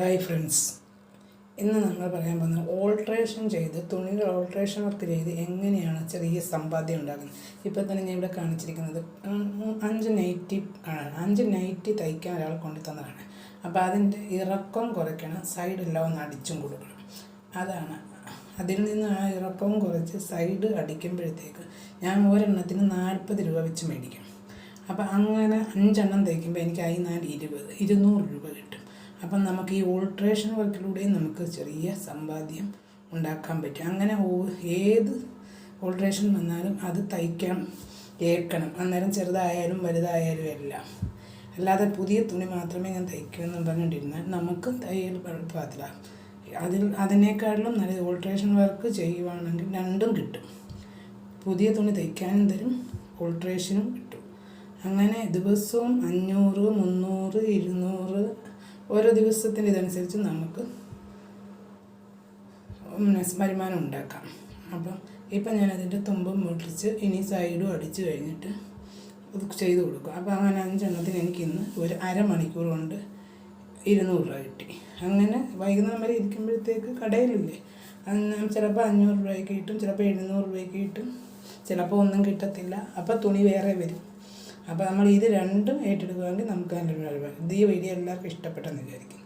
Hi friends. ഇന്ന് നമ്മൾ പറയാൻ പോകുന്നത് ഓൾട്രേഷൻ ചെയ്ത് തുണിയുടെ ഓൾട്രേഷൻ വർക്ക് ചെയ്ത് എങ്ങനെയാണ് ചെറിയ സമ്പാദ്യം ഉണ്ടാക്കുന്നത്. ഇപ്പോൾ തന്നെ ഞാൻ ഇവിടെ കാണിച്ചിരിക്കുന്നത് അഞ്ച് നൈറ്റി ആണ് അഞ്ച് നൈറ്റി തയ്ക്കാൻ ഒരാൾ കൊണ്ടു തന്നതാണ്. അപ്പോൾ അതിന്റെ ഇറക്കം കുറയ്ക്കണം സൈഡെല്ലാം ഒന്ന് അടിച്ചും കൊടുക്കണം. അതാണ്. അതിൽ നിന്ന് ആ ഇറക്കവും കുറച്ച് സൈഡ് അടിക്കുമ്പോഴത്തേക്ക് ഞാൻ ഒരെണ്ണത്തിന് നാൽപ്പത് രൂപ വെച്ച് മേടിക്കും. അപ്പോൾ അങ്ങനെ അഞ്ചെണ്ണം തയ്ക്കുമ്പോൾ എനിക്ക് അതിനാൽ ഇരുപത് ഇരുന്നൂറ് രൂപ കിട്ടും. അപ്പം നമുക്ക് ഈ ഓൾട്രേഷൻ വർക്കിലൂടെയും നമുക്ക് ചെറിയ സമ്പാദ്യം ഉണ്ടാക്കാൻ പറ്റും. അങ്ങനെ ഏത് ഓൾട്രേഷൻ വന്നാലും അത് തയ്ക്കാൻ ഏൽക്കണം അന്നേരം ചെറുതായാലും വലുതായാലും എല്ലാം. അല്ലാതെ പുതിയ തുണി മാത്രമേ ഞാൻ തയ്ക്കുമെന്ന് പറഞ്ഞുകൊണ്ടിരുന്നാൽ നമുക്ക് തയ്യൽ എളുപ്പത്തില്ല അതിൽ അതിനേക്കാളും നല്ല ഓൾട്രേഷൻ വർക്ക് ചെയ്യുവാണെങ്കിൽ രണ്ടും കിട്ടും. പുതിയ തുണി തയ്ക്കാനും തരും ഓൾട്രേഷനും കിട്ടും. അങ്ങനെ ദിവസവും അഞ്ഞൂറ് മുന്നൂറ് ഇരുന്നൂറ് ഓരോ ദിവസത്തിന് ഇതനുസരിച്ച് നമുക്ക് വരുമാനം ഉണ്ടാക്കാം. അപ്പം ഇപ്പം ഞാനതിന്റെ തുമ്പും മുട്ടിച്ച് ഇനി സൈഡും അടിച്ച് കഴിഞ്ഞിട്ട് അത് ചെയ്ത് കൊടുക്കും. അപ്പോൾ അങ്ങനെ അഞ്ചെണ്ണത്തിന് എനിക്ക് ഇന്ന് ഒരു അരമണിക്കൂർ കൊണ്ട് ഇരുന്നൂറ് രൂപ കിട്ടി. അങ്ങനെ വൈകുന്നേരം വരെ ഇരിക്കുമ്പോഴത്തേക്ക് കടയിലില്ലേ? അന്ന് ചിലപ്പോൾ അഞ്ഞൂറ് രൂപയ്ക്ക് കിട്ടും ചിലപ്പോൾ എഴുന്നൂറ് രൂപയ്ക്ക് കിട്ടും ചിലപ്പോൾ ഒന്നും കിട്ടത്തില്ല. അപ്പോൾ തുണി വേറെ വരും. അപ്പോൾ നമ്മൾ ഇത് രണ്ടും ഏറ്റെടുക്കുകയാണെങ്കിൽ നമുക്ക് നല്ലൊരു വരുമാനം ഇത് ഈ വീഡിയോ എല്ലാവർക്കും ഇഷ്ടപ്പെട്ടെന്ന് വിചാരിക്കും